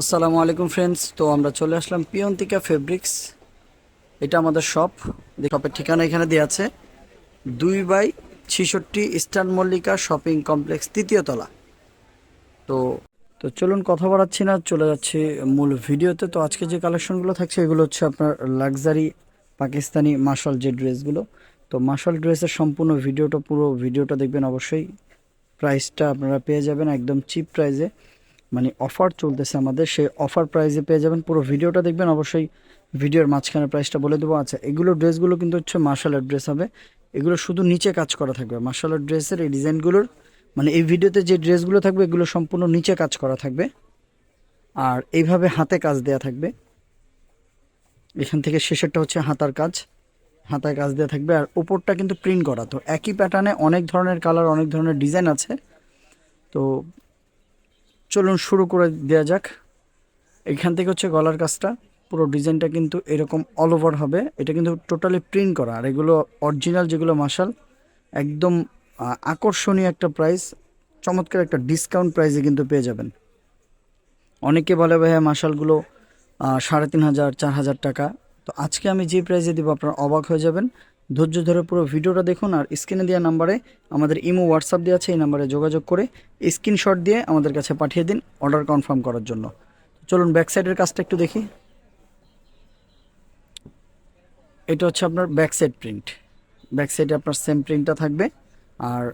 আসসালামু আলাইকুম ফ্রেন্ডস তো আমরা চলে আসলাম পিয়ন্তিকা ফেব্রিক্স এটা আমাদের শপ শপের ঠিকানা এখানে দেওয়া আছে। দুই বাই ছিষট্টি ইস্টার্ন মল্লিকা শপিং কমপ্লেক্স তৃতীয় তলা। তো তো চলুন কথা বাড়াচ্ছি না, চলে যাচ্ছি মূল ভিডিওতে। তো আজকে যে কালেকশনগুলো থাকছে, এগুলো হচ্ছে আপনার লাক্সারি পাকিস্তানি মার্শাল যে ড্রেসগুলো তো মার্শাল ড্রেসের সম্পূর্ণ ভিডিওটা, পুরো ভিডিওটা দেখবেন অবশ্যই। প্রাইসটা আপনারা পেয়ে যাবেন একদম চিপ প্রাইসে মানে অফার চলতেছে আমাদের, সেই অফার প্রাইসে পেয়ে যাবেন। পুরো ভিডিওটা দেখবেন, অবশ্যই ভিডিওর মাঝখানে প্রাইসটা বলে দেবো। আচ্ছা এগুলো ড্রেসগুলো কিন্তু হচ্ছে মার্শালের ড্রেস হবে। এগুলো শুধু নিচে কাজ করা থাকবে। মার্শালের ড্রেসের এই ডিজাইনগুলোর মানে এই ভিডিওতে যে ড্রেসগুলো থাকবে, এগুলো সম্পূর্ণ নিচে কাজ করা থাকবে। আর এইভাবে হাতে কাজ দেয়া থাকবে। এখান থেকে শেষেরটা হচ্ছে হাতার কাজ। হাতায় কাজ দেওয়া থাকবে। আর ওপরটা কিন্তু প্রিন্ট করা। তো একই প্যাটার্নে অনেক ধরনের কালার অনেক ধরনের ডিজাইন আছে। তো চলুন শুরু করে দেওয়া যাক। এখান থেকে হচ্ছে গলার কাজটা। পুরো ডিজাইনটা কিন্তু এরকম অল ওভার হবে। এটা কিন্তু টোটালি প্রিন্ট করা। আর এগুলো অরিজিনাল যেগুলো মাসাল একদম আকর্ষণীয় একটা প্রাইস চমৎকার একটা ডিসকাউন্ট প্রাইসে কিন্তু পেয়ে যাবেন। অনেকে বলে, ভাইয়া মাসালগুলো সাড়ে তিন হাজার, চার হাজার টাকা। তো আজকে আমি যে প্রাইসে দিব, আপনারা অবাক হয়ে যাবেন। ধৈর্য ধরে পুরো ভিডিওটা দেখুন আর স্ক্রিনে দেওয়া নাম্বারে আমাদের ইমো হোয়াটসঅ্যাপ দেওয়া আছে, এই নাম্বারে যোগাযোগ করে স্ক্রিনশট দিয়ে আমাদের কাছে পাঠিয়ে দিন অর্ডার কনফার্ম করার জন্য। চলুন ব্যাক সাইডের কাজটা একটু দেখি। এটা হচ্ছে আপনার ব্যাক সাইড প্রিন্ট। ব্যাক সাইডে আপনার সেম প্রিন্টটা থাকবে আর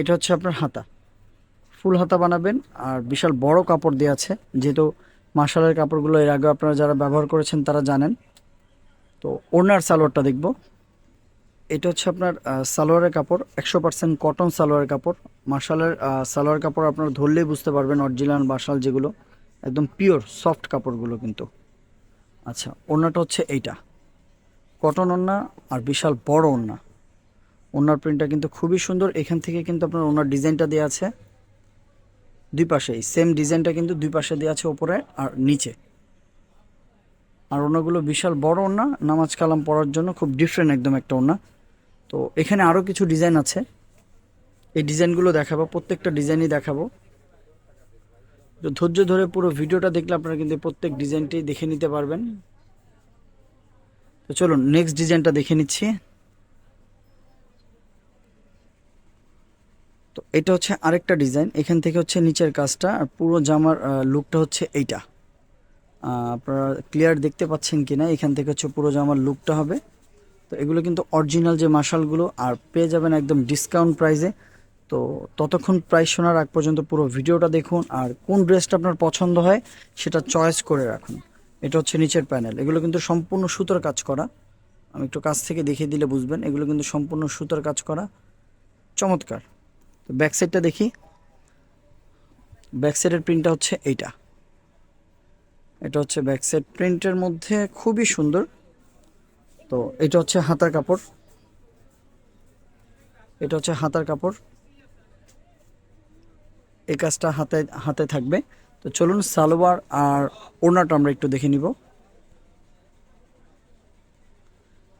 এটা হচ্ছে আপনার হাতা। ফুল হাতা বানাবেন আর বিশাল বড় কাপড় দেওয়া আছে। যেহেতু মার্শালের কাপড়গুলো এর আগে আপনারা যারা ব্যবহার করেছেন তারা জানেন। তো ওনার সালোয়ারটা দেখব। এটা হচ্ছে আপনার সালোয়ারের কাপড়, একশো পার্সেন্ট কটন সালোয়ারের কাপড়। মার্শালের সালোয়ার কাপড় আপনারা ধরলেই বুঝতে পারবেন অরিজিনাল মার্শাল যেগুলো। একদম পিওর সফট কাপড়গুলো কিন্তু। আচ্ছা ওড়নাটা হচ্ছে এইটা। কটন ওড়না আর বিশাল বড় ওড়না। ওনার প্রিন্টটা কিন্তু খুবই সুন্দর। এখান থেকে কিন্তু আপনার ওনার ডিজাইনটা দেওয়া আছে। দুই পাশেই সেম ডিজাইনটা কিন্তু দুই পাশে দেওয়া আছে ওপরে আর নিচে। আর ওনাগুলো বিশাল বড় ওনা নামাজ কালাম পড়ার জন্য খুব ডিফারেন্ট একদম একটা ওনা তো এখানে আরও কিছু ডিজাইন আছে। এই ডিজাইনগুলো দেখাবো, প্রত্যেকটা ডিজাইনই দেখাবো। তো ধৈর্য ধরে পুরো ভিডিওটা দেখলে আপনারা কিন্তু প্রত্যেক ডিজাইনটি দেখে নিতে পারবেন। তো চলুন নেক্সট ডিজাইনটা দেখে নিচ্ছি। তো এটা হচ্ছে আরেকটা ডিজাইন। এখান থেকে হচ্ছে নিচের কাজটা। আর পুরো জামার লুকটা হচ্ছে এইটা। আপনারা ক্লিয়ার দেখতে পাচ্ছেন কিনা, এখান থেকে হচ্ছে পুরো জামার লুকটা হবে। তো এগুলো কিন্তু অরিজিনাল যে মাসালগুলো আর পেয়ে যাবেন একদম ডিসকাউন্ট প্রাইসে তো ততক্ষণ প্রাইস শোনার আগ পর্যন্ত পুরো ভিডিওটা দেখুন, আর কোন ড্রেসটা আপনার পছন্দ হয় সেটা চয়েস করে রাখুন। এটা হচ্ছে নিচের প্যানেল এগুলো কিন্তু সম্পূর্ণ সুতোর কাজ করা। আমি একটু কাছ থেকে দেখিয়ে দিলে বুঝবেন, এগুলো কিন্তু সম্পূর্ণ সুতোর কাজ করা। চমৎকার। তো ব্যাক সাইডটা দেখি। ব্যাক সাইডের প্রিন্টটা হচ্ছে এইটা। এটা হচ্ছে ব্যাক সাইড প্রিন্টের মধ্যে খুবই সুন্দর। তো এটা হচ্ছে হাতার কাপড়। এটা হচ্ছে হাতার কাপড়। এই কাজটা হাতে হাতে থাকবে। তো চলুন সালোয়ার আর ওড়নাটা আমরা একটু দেখে নিব।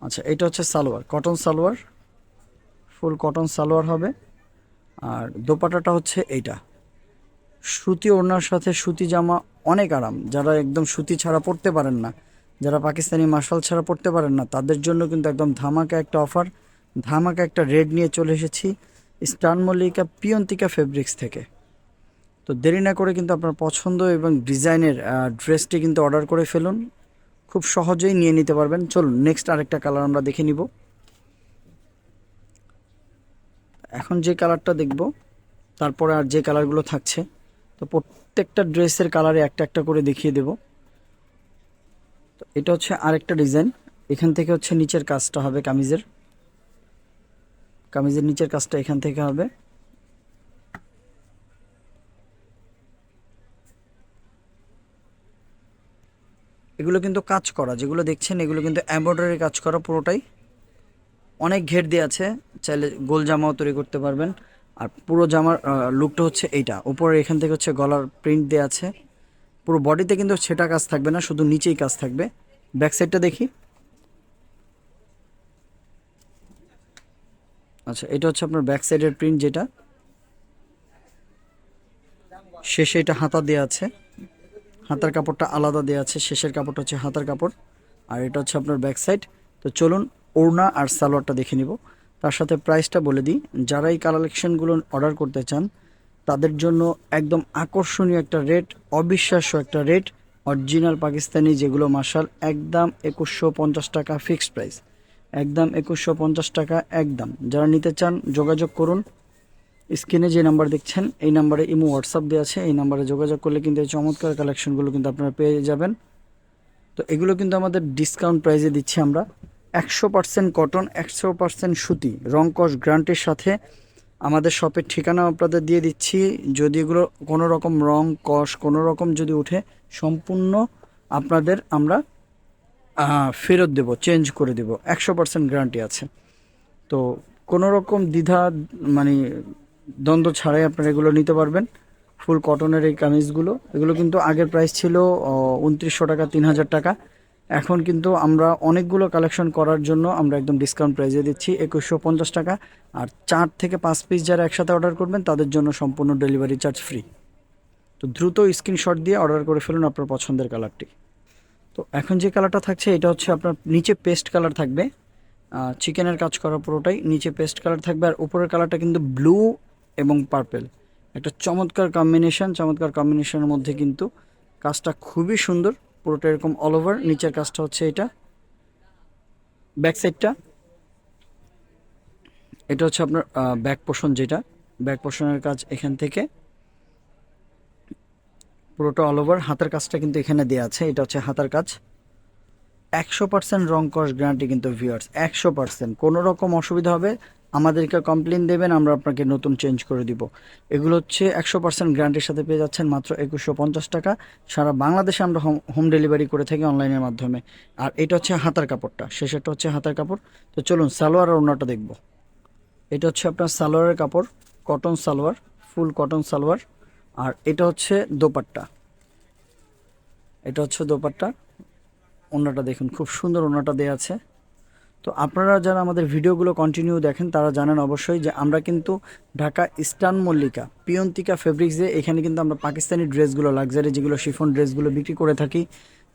আচ্ছা এটা হচ্ছে salwar cotton salwar. Full cotton salwar হবে। আর দোপাটাটা হচ্ছে এইটা। সুতি ওড়নার সাথে সুতি জামা অনেক আরাম। যারা একদম সুতি ছাড়া পরতে পারেন না, যারা পাকিস্তানি মার্শাল ছাড়া পরতে পারেন না, তাদের জন্য কিন্তু একদম ধামাকা একটা অফার, ধামাকা একটা রেড নিয়ে চলে এসেছি স্টান মল্লিকা পিয়ন্তিকা ফেব্রিক্স থেকে। তো দেরি না করে কিন্তু আপনার পছন্দ এবং ডিজাইনের ড্রেসটি কিন্তু অর্ডার করে ফেলুন। খুব সহজেই নিয়ে নিতে পারবেন। চলুন, নেক্সট আরেকটা কালার আমরা দেখে নিব। এখন যে কালারটা দেখব, তারপরে আর যে কালারগুলো থাকছে তো প্রত্যেকটা ড্রেসের কালারে একটা একটা করে দেখিয়ে দেব। তো এটা হচ্ছে আরেকটা ডিজাইন। এখান থেকে হচ্ছে নিচের কাজটা হবে কামিজের। কামিজের নিচের কাজটা এখান থেকে হবে। এগুলো কিন্তু কাজ করা, যেগুলো দেখছেন এগুলো কিন্তু এমব্রয়ডারি কাজ করা পুরোটাই। অনেক ঘের দিয়ে আছে, চাইলে গোল জামাও তৈরি করতে পারবেন। আর পুরো জামার লুকটা হচ্ছে এইটা। উপরে এখান থেকে হচ্ছে গলার প্রিন্ট দেওয়া আছে। পুরো বডিতে কিন্তু সেটা কাজ থাকবে না, শুধু নিচেই কাজ থাকবে। ব্যাক সাইডটা দেখি। আচ্ছা এটা হচ্ছে আপনার ব্যাক সাইডের প্রিন্ট যেটা। শেষে এটা হাতা দেওয়া আছে। হাতার কাপড়টা আলাদা দেওয়া আছে। শেষের কাপড়টা হচ্ছে হাতার কাপড়। আর এটা হচ্ছে আপনার ব্যাক সাইড তো চলুন ওড়না আর সালোয়ারটা দেখে নিব। তার সাথে প্রাইসটা বলে দিই। যারা এই কালেকশনগুলো অর্ডার করতে চান, তাদের জন্য একদম আকর্ষণীয় একটা রেট অবিশ্বাস্য একটা রেট অরিজিনাল পাকিস্তানি যেগুলো মার্শাল, একদম একুশশো পঞ্চাশ টাকা ফিক্সড প্রাইস একদম একুশশো পঞ্চাশ টাকা একদম। যারা নিতে চান, যোগাযোগ করুন। স্ক্রিনে যে নাম্বার দেখছেন, এই নাম্বারে ইমো হোয়াটসঅ্যাপ দেওয়া আছে। এই নাম্বারে যোগাযোগ করলে কিন্তু এই চমৎকার কালেকশনগুলো কিন্তু আপনারা পেয়ে যাবেন। তো এগুলো কিন্তু আমাদের ডিসকাউন্ট প্রাইসে দিচ্ছি আমরা। একশো পার্সেন্ট কটন, একশো পার্সেন্ট সুতি। রং গ্রান্টের সাথে আমাদের শপের ঠিকানা আপনাদের দিয়ে দিচ্ছি। যদি এগুলো কোনো রকম রং কস কোনো রকম যদি উঠে সম্পূর্ণ আপনাদের আমরা ফেরত দেব, চেঞ্জ করে দেব। একশো পার্সেন্ট গ্যারান্টি আছে। তো কোনো রকম দ্বিধা মানে দ্বন্দ্ব ছাড়াই আপনারা এগুলো নিতে পারবেন। ফুল কটনের এই কামিজগুলো, এগুলো কিন্তু আগের প্রাইস ছিল উনত্রিশশো টাকা, তিন হাজার টাকা। এখন কিন্তু আমরা অনেকগুলো কালেকশন করার জন্য আমরা একদম ডিসকাউন্ট প্রাইসে দিচ্ছি, একুশশো পঞ্চাশ টাকা। আর চার থেকে পাঁচ পিস যারা একসাথে অর্ডার করবেন, তাদের জন্য সম্পূর্ণ ডেলিভারি চার্জ ফ্রি তো দ্রুত স্ক্রিনশট দিয়ে অর্ডার করে ফেলুন আপনার পছন্দের কালারটি তো এখন যে কালারটা থাকছে, এটা হচ্ছে আপনার নিচে পেস্ট কালার থাকবে। চিকেনের কাজ করা পুরোটাই নিচে পেস্ট কালার থাকবে। আর উপরের কালারটা কিন্তু ব্লু এবং পার্পেল একটা চমৎকার কম্বিনেশন চমৎকার কম্বিনেশনের মধ্যে কিন্তু কাজটা খুবই সুন্দর। পুরোটা এরকম অল ওভার নিচের কাজটা হচ্ছে এটা। ব্যাক সাইডটা এটা হচ্ছে আপনার ব্যাক পোর্শন যেটা। ব্যাক পোর্শনের কাজ এখান থেকে। পুরোটা অল ওভার হাতের কাজটা কিন্তু এখানে দেওয়া আছে, এটা হচ্ছে হাতার কাজ। একশো পার্সেন্ট রং কস গ্যারান্টি কিন্তু ভিউয়ার্স একশো পার্সেন্ট কোনো রকম অসুবিধা হবে আমাদেরকে কমপ্লেন দেবেন, আমরা আপনাকে নতুন চেঞ্জ করে দিব। এগুলো হচ্ছে একশো পার্সেন্ট গ্যারান্টির সাথে পেয়ে যাচ্ছেন মাত্র একুশশো পঞ্চাশ টাকা। সারা বাংলাদেশে আমরা হোম হোম ডেলিভারি করে থাকি অনলাইনের মাধ্যমে। আর এটা হচ্ছে হাতার কাপড়টা, শেষেরটা হচ্ছে হাতার কাপড়। তো চলুন, সালোয়ার আর ওনাটা দেখব। এটা হচ্ছে আপনার সালোয়ারের কাপড় cotton salwar full cotton salwar. আর এটা হচ্ছে দোপাট্টা। এটা হচ্ছে দোপাট্টা। ওনাটা দেখুন, খুব সুন্দর ওনাটা দেওয়া আছে। তো আপনারা যারা আমাদের ভিডিওগুলো কন্টিনিউ দেখেন, তারা জানেন অবশ্যই যে আমরা কিন্তু ঢাকা ইস্টার্ন মল্লিকা, পিয়ন্তিকা ফেব্রিক্সে এখানে কিন্তু আমরা পাকিস্তানি ড্রেসগুলো লাক্সারি যেগুলো শিফন ড্রেসগুলো বিক্রি করে থাকি।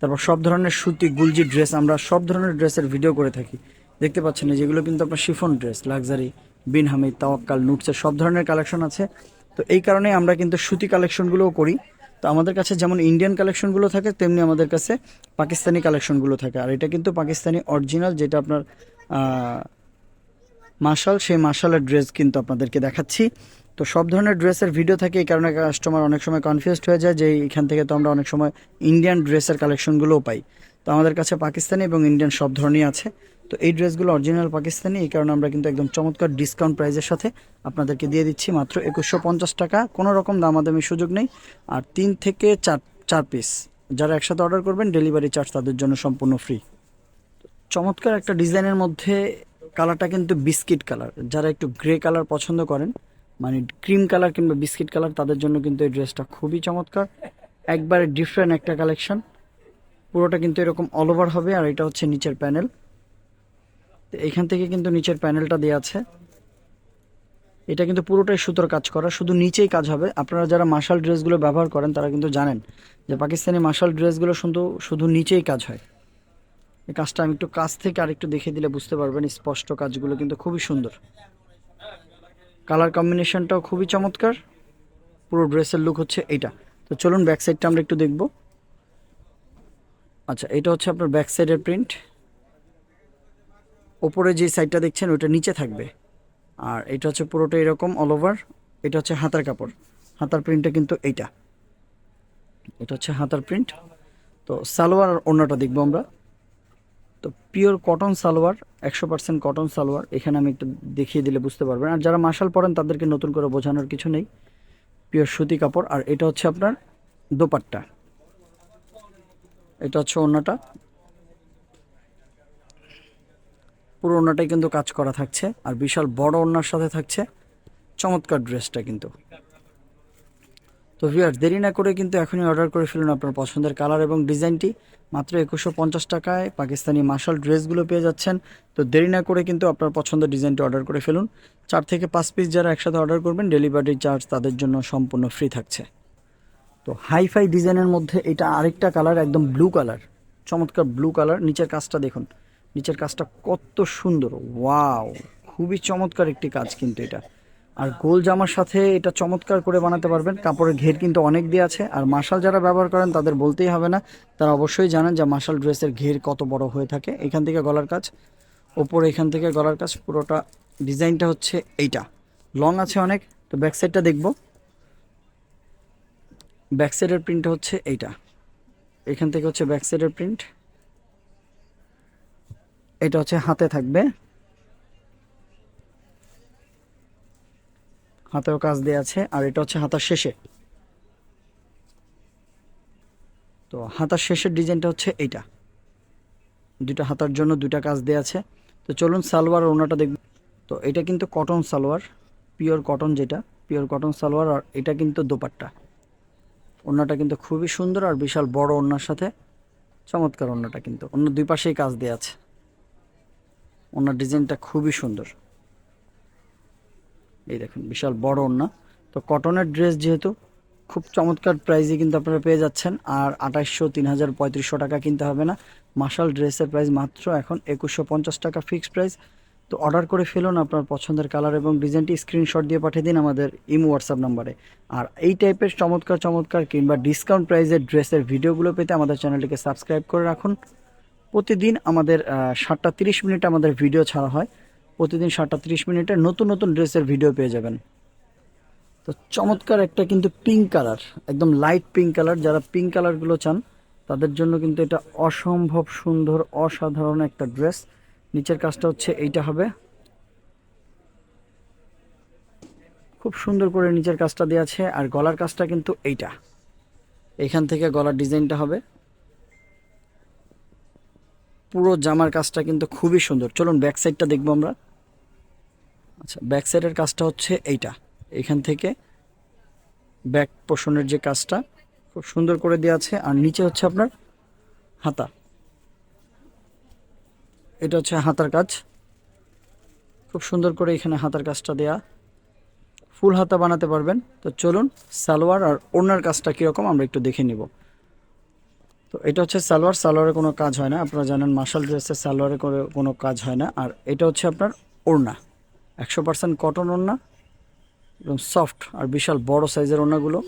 তারপর সব ধরনের সুতি, গুলজি ড্রেস আমরা সব ধরনের ড্রেসের ভিডিও করে থাকি। দেখতে পাচ্ছেন যেগুলো কিন্তু আপনার chiffon dress luxury Bin Hamid Tawakkal, নুটসের সব ধরনের কালেকশন আছে। তো এই কারণে আমরা কিন্তু সুতি কালেকশনগুলোও করি। তো আমাদের কাছে যেমন ইন্ডিয়ান কালেকশনগুলো থাকে, তেমনি আমাদের কাছে পাকিস্তানি কালেকশনগুলো থাকে। আর এটা কিন্তু পাকিস্তানি অরিজিনাল যেটা আপনার মার্শাল, সেই মার্শালের ড্রেস কিন্তু আপনাদেরকে দেখাচ্ছি। তো সব ধরনের ড্রেসের ভিডিও থাকে, এই কারণে কাস্টমার অনেক সময় কনফিউজড হয়ে যায় যে এখান থেকে তো আমরা অনেক সময় ইন্ডিয়ান ড্রেসের কালেকশনগুলোও পাই। তো আমাদের কাছে পাকিস্তানি এবং ইন্ডিয়ান সব ধরনেরই আছে। তো এই ড্রেসগুলো অরিজিনাল পাকিস্তানি, এই কারণে আমরা কিন্তু একদম চমৎকার ডিসকাউন্ট প্রাইসের সাথে আপনাদেরকে দিয়ে দিচ্ছি মাত্র একুশশো পঞ্চাশ টাকা। কোনো রকম দামাদামি সুযোগ নেই। আর তিন থেকে চার চার পিস যারা একসাথে অর্ডার করবেন ডেলিভারি চার্জ তাদের জন্য সম্পূর্ণ ফ্রি চমৎকার একটা ডিজাইনের মধ্যে কালারটা কিন্তু বিস্কিট কালার যারা একটু গ্রে কালার পছন্দ করেন মানে ক্রিম কালার কিংবা বিস্কিট কালার তাদের জন্য কিন্তু এই ড্রেসটা খুবই চমৎকার। একবারে ডিফারেন্ট একটা কালেকশন পুরোটা কিন্তু এরকম অল ওভার হবে। আর এটা হচ্ছে নিচের প্যানেল তো এখান থেকে কিন্তু নিচের প্যানেলটা দেওয়া আছে। এটা কিন্তু পুরোটাই সুতোর কাজ করা, শুধু নিচেই কাজ হবে। আপনারা যারা মার্শাল ড্রেসগুলো ব্যবহার করেন, তারা কিন্তু জানেন যে পাকিস্তানি মার্শাল ড্রেসগুলো শুধু শুধু নিচেই কাজ হয়। এই কাজটা আমি একটু কাছ থেকে আরেকটু দেখে দিলে বুঝতে পারবেন, স্পষ্ট কাজগুলো কিন্তু খুবই সুন্দর। কালার কম্বিনেশনটাও খুবই চমৎকার। পুরো ড্রেসের লুক হচ্ছে এইটা। তো চলুন ব্যাক সাইডটা আমরা একটু দেখব। আচ্ছা এটা হচ্ছে আপনার ব্যাক সাইডের প্রিন্ট। ওপরে যে সাইডটা দেখছেন ওটা নিচে থাকবে। আর এটা হচ্ছে পুরোটা এরকম অল ওভার এটা হচ্ছে হাতার কাপড়। হাতার প্রিন্টটা কিন্তু এইটা। এটা হচ্ছে হাতার প্রিন্ট তো সালোয়ার আর অন্যটা দেখব আমরা। তো পিওর কটন সালোয়ার, একশো পার্সেন্ট কটন সালোয়ার, এখানে আমি একটু দেখিয়ে দিলে বুঝতে পারবেন। আর যারা মার্শাল পরেন, তাদেরকে নতুন করে বোঝানোর কিছু নেই। পিওর সুতি কাপড়, আর এটা হচ্ছে আপনার দোপাট্টা। এটা হচ্ছে অন্যটা পুরো ওড়নাটাই কিন্তু কাজ করা থাকছে, আর বিশাল বড় ওড়নার সাথে থাকছে চমৎকার ড্রেসটা কিন্তু। তো ভিউয়ার দেরি না করে কিন্তু এখনই অর্ডার করে ফেলুন আপনার পছন্দের কালার এবং ডিজাইনটি মাত্র একুশশো পঞ্চাশ টাকায় পাকিস্তানি মার্শাল ড্রেসগুলো পেয়ে যাচ্ছেন। তো দেরি না করে কিন্তু আপনার পছন্দের ডিজাইনটি অর্ডার করে ফেলুন। চার থেকে পাঁচ পিস যারা একসাথে অর্ডার করবেন ডেলিভারি চার্জ তাদের জন্য সম্পূর্ণ ফ্রি থাকছে। তো হাইফাই ডিজাইনের মধ্যে এটা আরেকটা কালার একদম ব্লু কালার চমৎকার ব্লু কালার নিচের কাজটা দেখুন। নিচের কাজটা কত সুন্দর। ওয়াও, খুবই চমৎকার একটি কাজ কিন্তু এটা। আর গোল জামার সাথে এটা চমৎকার করে বানাতে পারবেন। কাপড়ের ঘের কিন্তু অনেক দিয়ে আছে। আর মার্শাল যারা ব্যবহার করেন তাদের বলতেই হবে না, তারা অবশ্যই জানেন যে মার্শাল ড্রেসের ঘের কত বড় হয়ে থাকে। এখান থেকে গলার কাজ, ওপরে এখান থেকে গলার কাজ, পুরোটা ডিজাইনটা হচ্ছে এইটা। লং আছে অনেক, তো ব্যাক সাইডটা দেখব। ব্যাক সাইডের প্রিন্ট হচ্ছে এইটা। এখান থেকে হচ্ছে ব্যাক সাইডের প্রিন্ট। এটা হচ্ছে হাতে থাকবে। হাতেও কাজ দেওয়া আছে, আর এটা হচ্ছে হাতার শেষে। তো হাতার শেষের ডিজাইনটা হচ্ছে এইটা। দুইটা হাতার জন্য দুইটা কাজ দেওয়া আছে। তো চলুন সালোয়ার ওনাটা দেখব। তো এটা কিন্তু কটন সালোয়ার, পিওর কটন যেটা, পিওর কটন সালোয়ার, আর এটা কিন্তু দোপাট্টা। ওড়নাটা কিন্তু খুবই সুন্দর আর বিশাল বড় ওড়নার সাথে চমৎকার ওড়নাটা কিন্তু। অন্য দুই পাশেই কাজ দেওয়া আছে। ওনার ডিজাইনটা খুবই সুন্দর। এই দেখুন, বিশাল বড় ওড়না। তো কটনের ড্রেস যেহেতু, খুব চমৎকার প্রাইসে কিন্তু আপনারা পেয়ে যাচ্ছেন। আর আঠাশশো তিন হাজার পঁয়ত্রিশশো টাকা কিনতে হবে না। মার্শাল ড্রেসের প্রাইস মাত্র এখন একুশশো পঞ্চাশ টাকা ফিক্সড প্রাইস। তো অর্ডার করে ফেলুন আপনার পছন্দের কালার এবং ডিজাইনটি স্ক্রিনশট দিয়ে পাঠিয়ে দিন আমাদের ইমো, হোয়াটসঅ্যাপ নাম্বারে। আর এই টাইপের চমৎকার চমৎকার কিংবা ডিসকাউন্ট প্রাইসের ড্রেসের ভিডিওগুলো পেতে আমাদের চ্যানেলটিকে সাবস্ক্রাইব করে রাখুন। প্রতিদিন আমাদের সাতটা তিরিশ মিনিট আমাদের ভিডিও ছাড়া হয়। প্রতিদিন সাতটা তিরিশ মিনিটে নতুন নতুন ড্রেসের ভিডিও পেয়ে যাবেন। তো চমৎকার একটা কিন্তু পিঙ্ক কালার একদম লাইট পিঙ্ক কালার যারা পিঙ্ক কালারগুলো চান, তাদের জন্য কিন্তু এটা অসম্ভব সুন্দর, অসাধারণ একটা ড্রেস নিচের কাজটা হচ্ছে এইটা হবে। খুব সুন্দর করে নিচের কাজটা দেওয়া আছে, আর গলার কাজটা কিন্তু এইটা। এখান থেকে গলার ডিজাইনটা হবে। পুরো জামার কাজটা কিন্তু খুবই সুন্দর। চলুন ব্যাক সাইডটা দেখব আমরা। আচ্ছা ব্যাক সাইডের কাজটা হচ্ছে এইটা। এখান থেকে ব্যাক পোষণের যে কাজটা, খুব সুন্দর করে দেওয়া আছে। আর নিচে হচ্ছে আপনার হাতা। এটা হচ্ছে হাতার কাজ। খুব সুন্দর করে এখানে হাতার কাজটা দেয়া। ফুল হাতা বানাতে পারবেন। তো চলুন, সালোয়ার আর ওড়নার কাজটা কীরকম আমরা একটু দেখে নিব। তো এটা হচ্ছে সালোয়ার। সালোয়ারে কোনো কাজ হয় না। আপনারা জানেন মার্শাল ড্রেসের সালোয়ারে করে কোনো কাজ হয় না। আর এটা হচ্ছে আপনার ওড়না। একশো পার্সেন্ট কটন ওড়না এবং সফট আর বিশাল বড় সাইজের ওড়নাগুলো।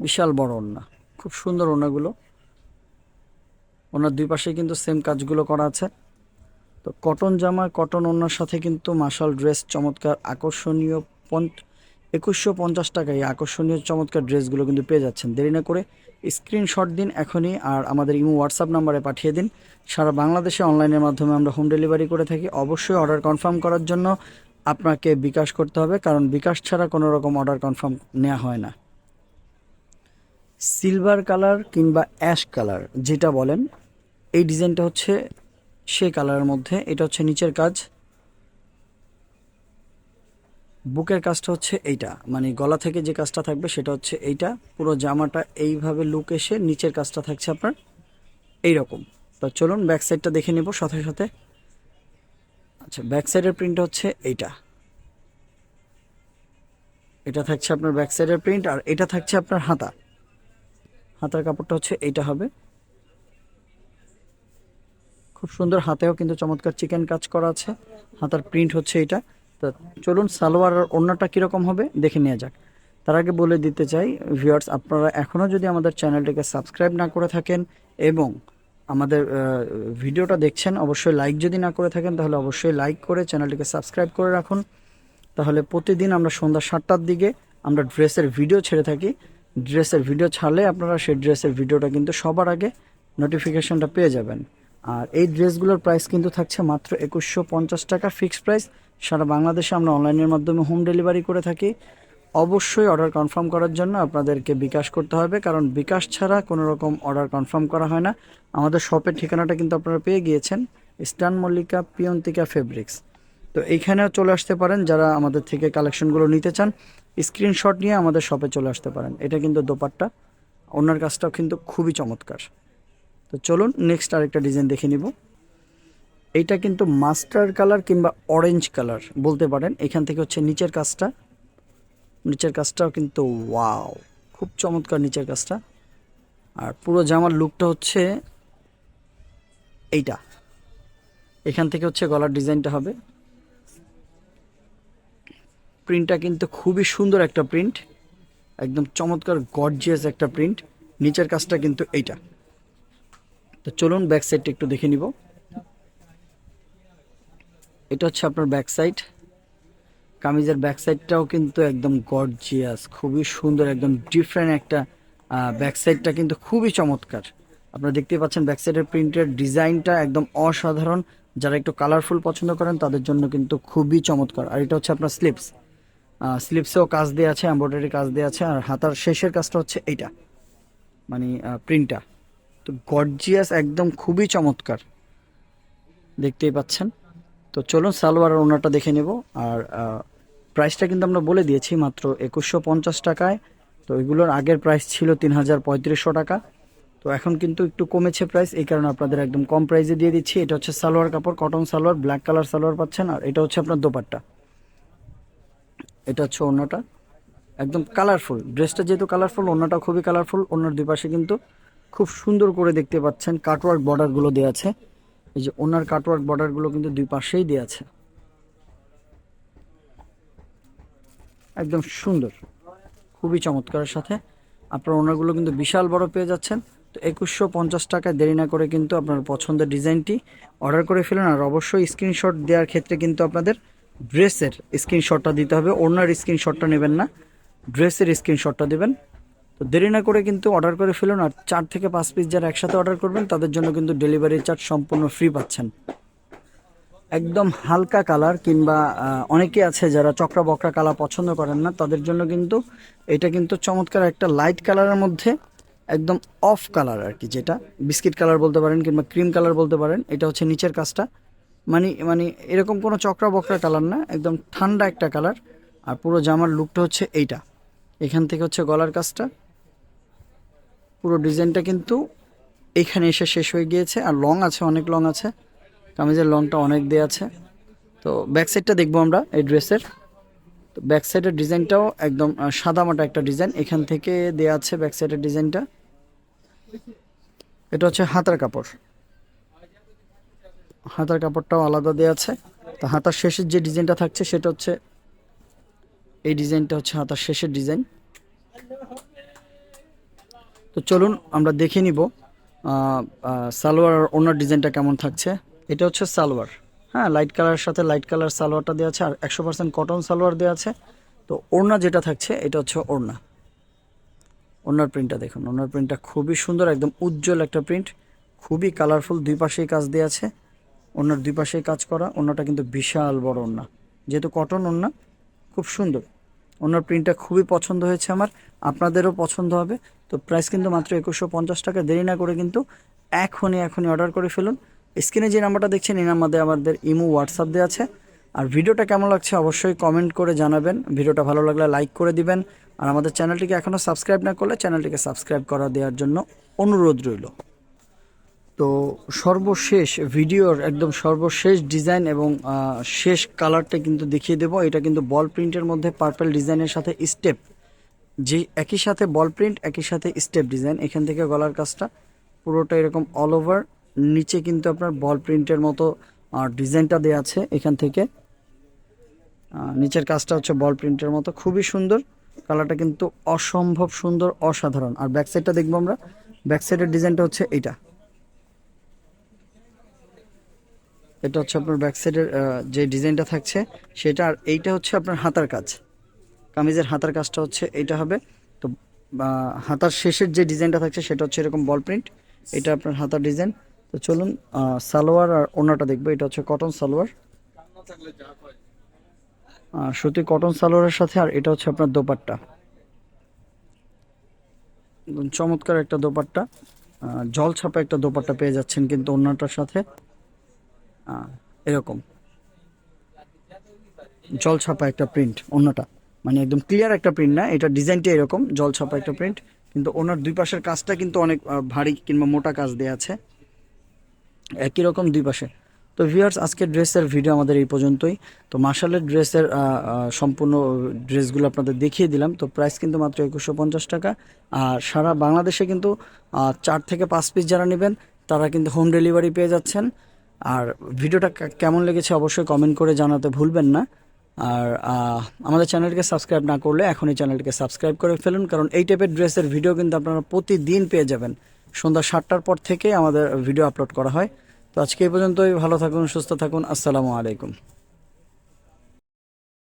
বিশাল বড় ওড়না। খুব সুন্দর ওড়নাগুলো। ওনার দুই পাশে কিন্তু সেম কাজগুলো করা আছে। তো কটন জামা, কটন ওড়নার সাথে কিন্তু মার্শাল ড্রেস চমৎকার, আকর্ষণীয় একুশশো পঞ্চাশ টাকায় আকর্ষণীয় চমৎকার ড্রেসগুলো কিন্তু পেয়ে যাচ্ছেন। দেরি না করে স্ক্রিনশট দিন এখনই আর আমাদের ইমো হোয়াটসঅ্যাপ নাম্বারে পাঠিয়ে দিন। সারা বাংলাদেশে অনলাইনের মাধ্যমে আমরা হোম ডেলিভারি করে থাকি। অবশ্যই অর্ডার কনফার্ম করার জন্য আপনাকে বিকাশ করতে হবে, কারণ বিকাশ ছাড়া কোনো রকম অর্ডার কনফার্ম নেওয়া হয় না। সিলভার কালার কিংবা অ্যাশ কালার যেটা বলেন, এই ডিজাইনটা হচ্ছে সেই কালারের মধ্যে। এটা হচ্ছে নিচের কাজ। বুকের কাজটা হচ্ছে এইটা। মানে গলা থেকে যে কাজটা থাকবে সেটা হচ্ছে এইটা। পুরো জামাটা এইভাবে লুক এসে নিচের কাজটা থাকছে আপনার এই রকম তো চলুন ব্যাক সাইডটা দেখে নেব সাথে সাথে। আচ্ছা ব্যাক সাইডের প্রিন্ট হচ্ছে এইটা। এটা থাকছে আপনার ব্যাক সাইডের প্রিন্ট আর এটা থাকছে আপনার হাতা। হাতার কাপড়টা হচ্ছে এইটা হবে। খুব সুন্দর হাতেও কিন্তু চমৎকার চিকেন কাজ করা আছে। হাতার প্রিন্ট হচ্ছে এটা তো চলুন সালোয়ার ওড়নাটা কীরকম হবে, দেখে নেওয়া যাক। তার আগে বলে দিতে চাই ভিউয়ার্স আপনারা এখনও যদি আমাদের চ্যানেলটিকে সাবস্ক্রাইব না করে থাকেন এবং আমাদের ভিডিওটা দেখছেন, অবশ্যই লাইক যদি না করে থাকেন, তাহলে অবশ্যই লাইক করে চ্যানেলটিকে সাবস্ক্রাইব করে রাখুন। তাহলে প্রতিদিন আমরা সন্ধ্যা সাতটার দিকে আমরা ড্রেসের ভিডিও ছেড়ে থাকি। ড্রেসের ভিডিও ছাড়লে আপনারা সেই ড্রেসের ভিডিওটা কিন্তু সবার আগে নোটিফিকেশনটা পেয়ে যাবেন। আর এই ড্রেসগুলোর প্রাইস কিন্তু থাকছে মাত্র একুশশো পঞ্চাশ টাকা ফিক্সড প্রাইস সারা বাংলাদেশে আমরা অনলাইনের মাধ্যমে হোম ডেলিভারি করে থাকি। অবশ্যই অর্ডার কনফার্ম করার জন্য আপনাদেরকে বিকাশ করতে হবে, কারণ বিকাশ ছাড়া কোনো রকম অর্ডার কনফার্ম করা হয় না। আমাদের শপের ঠিকানাটা কিন্তু আপনারা পেয়ে গিয়েছেন, স্টান মল্লিকা পিয়ন্তিকা ফেব্রিক্স তো এইখানেও চলে আসতে পারেন, যারা আমাদের থেকে কালেকশনগুলো নিতে চান স্ক্রিনশট নিয়ে আমাদের শপে চলে আসতে পারেন। এটা কিন্তু দোপাট্টা। ওনার কাজটাও কিন্তু খুবই চমৎকার। তো চলুন নেক্সট আরেকটা ডিজাইন দেখে নিব। এইটা কিন্তু মাস্টার কালার কিংবা অরেঞ্জ কালার বলতে পারেন। এখান থেকে হচ্ছে নিচের কাজটা। নিচের কাজটাও কিন্তু ওয়াও খুব চমৎকার নিচের কাজটা। আর পুরো জামার লুকটা হচ্ছে এইটা। এখান থেকে হচ্ছে গলার ডিজাইনটা হবে। প্রিন্টটা কিন্তু খুবই সুন্দর একটা প্রিন্ট একদম চমৎকার গর্জিয়াস একটা প্রিন্ট নিচের কাজটা কিন্তু এইটা। তো চলুন ব্যাক সাইডটা একটু দেখে নিব। এটা হচ্ছে আপনার ব্যাক সাইড কামিজের ব্যাক সাইডটাও কিন্তু একদম গর্জিয়াস খুবই সুন্দর, একদম ডিফারেন্ট একটা ব্যাক সাইডটা কিন্তু খুবই চমৎকার। আপনারা দেখতেই পাচ্ছেন ব্যাক সাইডের প্রিন্টের ডিজাইনটা একদম অসাধারণ। যারা একটু কালারফুল পছন্দ করেন, তাদের জন্য কিন্তু খুবই চমৎকার। আর এটা হচ্ছে আপনার স্লিপস স্লিপসেও কাজ দেওয়া আছে এমব্রয়ডারি কাজ দেওয়া আছে, আর হাতার শেষের কাজটা হচ্ছে এইটা। মানে প্রিন্টটা তো গর্জিয়াস, একদম খুবই চমৎকার। দেখতেই পাচ্ছেন। তো চলুন সালোয়ার ওনাটা দেখে নেব। আর প্রাইসটা কিন্তু আমরা বলে দিয়েছি মাত্র একুশশো পঞ্চাশ টাকায়। তো এগুলোর আগের প্রাইস ছিল তিন হাজার পঁয়ত্রিশশো টাকা। তো এখন কিন্তু একটু কমেছে প্রাইস এই কারণে আপনাদের একদম কম প্রাইসে দিয়ে দিচ্ছি। এটা হচ্ছে সালোয়ার কাপড় cotton salwar black colour salwar পাচ্ছেন। আর এটা হচ্ছে আপনার দোপাট্টা। এটা হচ্ছে অন্যটা একদম কালারফুল ড্রেসটা যেহেতু কালারফুল অন্যটা খুবই কালারফুল অন্যর দুই পাশে কিন্তু খুব সুন্দর করে দেখতে পাচ্ছেন কাটওয়ার্ক বর্ডারগুলো দেওয়া আছে। এই যে ওনার কাটওয়ার্ক বর্ডারগুলো কিন্তু দুই পাশেই দেওয়া আছে। একদম সুন্দর, খুবই চমৎকারের সাথে। আপনার ওনারগুলো কিন্তু বিশাল বড় পেয়ে যাচ্ছেন। তো একুশশো পঞ্চাশ টাকায় দেরি না করে কিন্তু আপনার পছন্দের ডিজাইনটি অর্ডার করে ফেলুন। আর অবশ্যই স্ক্রিনশট দেওয়ার ক্ষেত্রে কিন্তু আপনাদের ড্রেসের স্ক্রিনশটটা দিতে হবে। ওনার স্ক্রিনশটটা নেবেন না ড্রেসের স্ক্রিনশটটা দেবেন। তো দেরি না করে কিন্তু অর্ডার করে ফেলুন আর চার থেকে পাঁচ পিস যারা একসাথে অর্ডার করবেন, তাদের জন্য কিন্তু ডেলিভারি চার্জ সম্পূর্ণ ফ্রি পাচ্ছেন। একদম হালকা কালার কিংবা অনেকে আছে যারা চক্রা বকরা কালার পছন্দ করেন না, তাদের জন্য কিন্তু এটা কিন্তু চমৎকার একটা লাইট কালারের মধ্যে একদম অফ কালার আর কি যেটা বিস্কিট কালার বলতে পারেন কিংবা ক্রিম কালার বলতে পারেন, এটা হচ্ছে নিচের কাজটা। মানে মানে এরকম কোনো চক্রা বকরা কালার না, একদম ঠান্ডা একটা কালার আর পুরো জামার লুকটা হচ্ছে এইটা। এখান থেকে হচ্ছে গলার কাজটা। পুরো ডিজাইনটা কিন্তু এখানে এসে শেষ হয়ে গিয়েছে, আর লং আছে, অনেক লং আছে। কামিজের লংটা অনেক দেওয়া আছে। তো ব্যাক সাইডটা দেখব আমরা এই ড্রেসের তো ব্যাক সাইডের ডিজাইনটাও একদম সাদামাটা একটা ডিজাইন এখান থেকে দেওয়া আছে ব্যাক সাইডের ডিজাইনটা এটা হচ্ছে হাতার কাপড়। হাতার কাপড়টাও আলাদা দেওয়া আছে। তো হাতার শেষের যে ডিজাইনটা থাকছে, সেটা হচ্ছে, এই ডিজাইনটা হচ্ছে হাতার শেষের ডিজাইন তো চলুন আমরা দেখে নিব সালোয়ার আর ওনার ডিজাইনটা কেমন থাকছে। এটা হচ্ছে সালোয়ার। হ্যাঁ লাইট কালারের সাথে লাইট কালার সালোয়ারটা দেওয়া আছে আর একশো পার্সেন্ট কটন সালোয়ার দেওয়া আছে। তো ওড়না যেটা থাকছে, এটা হচ্ছে ওড়না। ওনার প্রিন্টটা দেখুন ওনার প্রিন্টটা খুবই সুন্দর, একদম উজ্জ্বল একটা প্রিন্ট খুবই কালারফুল দুই পাশেই কাজ দেওয়া আছে। ওনার দুই পাশেই কাজ করা ওনাটা কিন্তু বিশাল বড় ওড়না। যেহেতু কটন ওড়না, খুব সুন্দর। ওনার প্রিন্টটা খুবই পছন্দ হয়েছে আমার। আপনাদেরও পছন্দ হবে। তো প্রাইস কিন্তু মাত্র একুশশো পঞ্চাশ টাকা। দেরি না করে কিন্তু এখনই এখনই অর্ডার করে ফেলুন। স্ক্রিনে যে নাম্বারটা দেখছেন, এই নাম্বারে আমাদের ইমো হোয়াটসঅ্যাপ দেওয়া আছে। আর ভিডিওটা কেমন লাগছে অবশ্যই কমেন্ট করে জানাবেন। ভিডিওটা ভালো লাগলে লাইক করে দিবেন। আর আমাদের চ্যানেলটিকে এখনও সাবস্ক্রাইব না করলে চ্যানেলটিকে সাবস্ক্রাইব করা দেওয়ার জন্য অনুরোধ রইল। তো সর্বশেষ ভিডিওর একদম সর্বশেষ ডিজাইন এবং শেষ কালারটা কিন্তু দেখিয়ে দেবো। এটা কিন্তু বল প্রিন্টের মধ্যে পার্পল ডিজাইনের সাথে স্টেপ যে একই সাথে বল প্রিন্ট একই সাথে স্টেপ ডিজাইন এখান থেকে গলার কাজটা পুরোটা এরকম অল ওভার নিচে কিন্তু আপনার বল প্রিন্টের মতো ডিজাইনটা দেওয়া আছে এখান থেকে। নিচের কাজটা হচ্ছে বল প্রিন্টের মতো। খুবই সুন্দর। কালারটা কিন্তু অসম্ভব সুন্দর, অসাধারণ। আর ব্যাক সাইডটা দেখব আমরা। ব্যাক সাইডের ডিজাইনটা হচ্ছে এইটা। এটা হচ্ছে আপনার ব্যাক সাইডের যে ডিজাইনটা থাকছে, সেটা আর এইটা হচ্ছে আপনার হাতার কাজ। কামিজের হাতার কাজটা হচ্ছে এইটা হবে। তো হাতার শেষের যে ডিজাইনটা থাকছে সেটা হচ্ছে এরকম বল প্রিন্ট এটা আপনার হাতার ডিজাইন। তো চলুন সালোয়ার আর ওনাটা দেখব। এটা হচ্ছে কটন সালোয়ার। আহ, সুতি কটন সালোয়ারের সাথে আর এটা হচ্ছে আপনার দোপাট্টা। চমৎকার একটা দোপাট্টা। জল ছাপা একটা দোপাট্টা পেয়ে যাচ্ছেন কিন্তু ওনাটার সাথে। এরকম। জল ছাপা একটা প্রিন্ট অন্যটা মানে একদম ক্লিয়ার একটা প্রিন্ট না, এটা ডিজাইনটা এরকম, জল ছাপা একটা প্রিন্ট কিন্তু ওনার দুই পাশের কাজটা কিন্তু অনেক ভারী কিংবা মোটা কাজ দেওয়া আছে। একই রকম দুই পাশে। তো ভিউয়ার্স আজকে ড্রেসের ভিডিও আমাদের এই পর্যন্তই। তো মার্শালের ড্রেসের সম্পূর্ণ ড্রেসগুলো আপনাদের দেখিয়ে দিলাম। তো প্রাইস কিন্তু মাত্র একুশশো পঞ্চাশ টাকা। আর সারা বাংলাদেশে কিন্তু চার থেকে পাঁচ পিস যারা নেবেন, তারা কিন্তু হোম ডেলিভারি পেয়ে যাচ্ছেন। আর ভিডিওটা কেমন লেগেছে অবশ্যই কমেন্ট করে জানাতে ভুলবেন না। আর আমাদের চ্যানেলকে সাবস্ক্রাইব না করলে এখনই চ্যানেলটিকে সাবস্ক্রাইব করে ফেলুন, কারণ এই টাইপের ড্রেসের ভিডিও কিন্তু আপনারা প্রতিদিন পেয়ে যাবেন। সন্ধ্যা সাতটার পর থেকে আমাদের ভিডিও আপলোড করা হয়। তো আজকে এই পর্যন্তই, ভালো থাকুন, সুস্থ থাকুন, আসসালামু আলাইকুম।